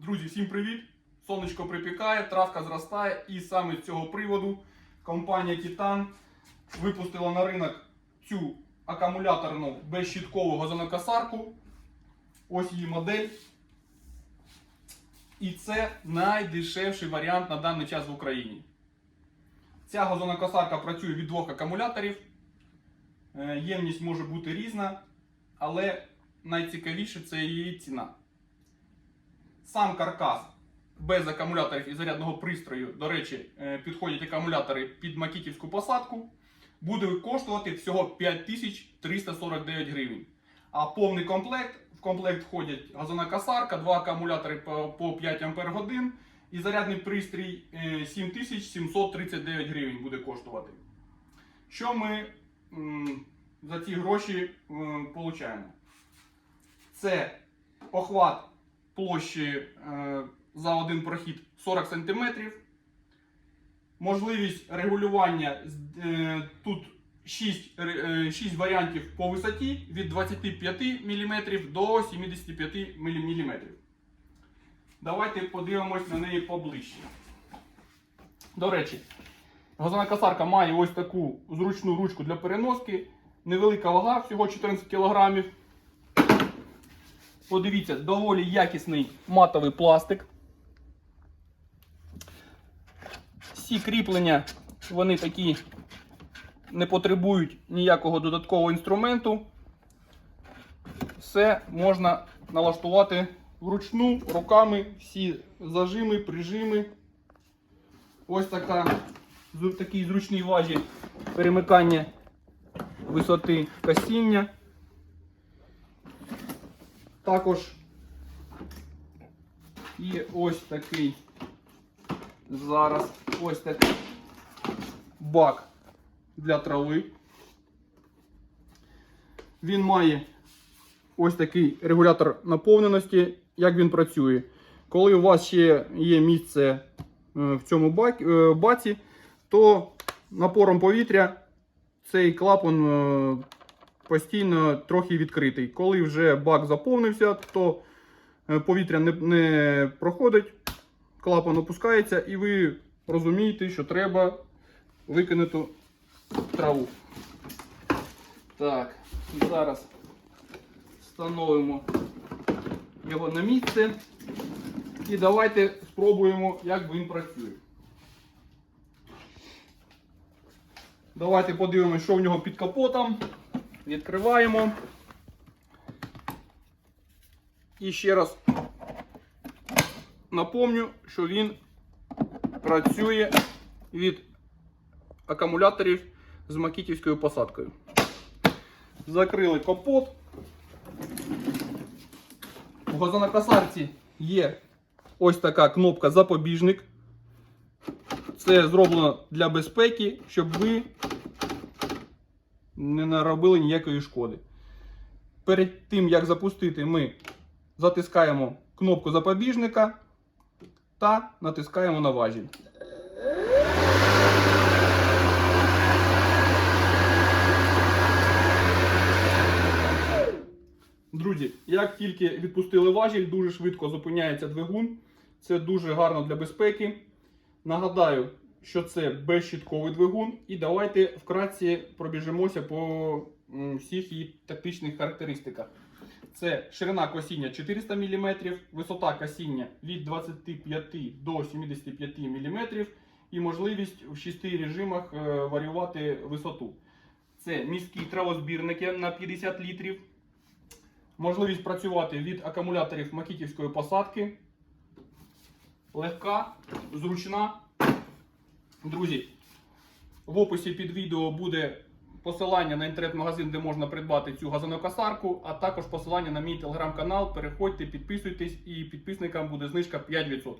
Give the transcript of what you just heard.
Друзі, всім привіт! Сонечко припікає, травка зростає, і саме з цього приводу компанія Titan випустила на ринок цю акумуляторну безщіткову газонокосарку. Ось її модель. І це найдешевший варіант на даний час в Україні. Ця газонокосарка працює від двох акумуляторів. Е, Ємність може бути різна, але найцікавіше це її ціна. Сам каркас без акумуляторів і зарядного пристрою, до речі, е, підходять акумулятори під макітівську посадку, буде коштувати всього 5349 гривень. А повний комплект, в комплект входять газонокосарка, два акумулятори по по 5 Ампер годин і зарядний пристрій е, 7739 гривень буде коштувати. Що ми за ці гроші получаємо? Це охват площі е, за один прохід 40 см. Можливість регулювання е, тут 6, 6 варіантів по висоті від 25 мм до 75 мм. Давайте подивимось на неї поближче. До речі, газована косарка має ось таку зручну ручку для переноски. Невелика вага, всього 14 кг. Подивіться, доволі якісний матовий пластик. Всі кріплення, вони такі не потребують ніякого додаткового інструменту. Все можна налаштувати вручну, руками, всі зажими, прижими. Ось така, такий зручний важіль перемикання висоти касіння. Також є ось такий зараз ось такий бак для трави. Він має ось такий регулятор наповненості, як він працює. Коли у вас ще є місце е, в цьому е, баці, то напором повітря цей клапан е, постійно трохи відкритий. Коли вже бак заповнився, то е, повітря не, не проходить, клапан опускається, і ви розумієте, що треба викинути траву. Так, зараз встановимо його на місце. І давайте спробуємо, як він працює. Давайте подивимося, що в нього під капотом. Відкриваємо. І ще раз напомню, що він працює від акумуляторів з макітівською посадкою. Закрили капот. У газонокосарці є ось така кнопка запобіжник. Це зроблено для безпеки, щоб ви не наробили ніякої шкоди. Перед тим, як запустити, ми затискаємо кнопку запобіжника та натискаємо на важіль. Друзі, як тільки відпустили важіль, дуже швидко зупиняється двигун. Це дуже гарно для безпеки. Нагадаю, що це безщітковий двигун. І давайте вкратці пробіжимося по всіх її тактичних характеристиках. Це ширина косіння 400 мм, висота косіння від 25 до 75 мм і можливість в 6 режимах е, варіювати висоту. Це міські травозбірники на 50 літрів. Можливість працювати від акумуляторів макітівської посадки. Легка, зручна. Друзі, в описі під відео буде посилання на інтернет-магазин, де можна придбати цю газонокосарку, а також посилання на мій телеграм-канал. Переходьте, підписуйтесь і підписникам буде знижка 5%.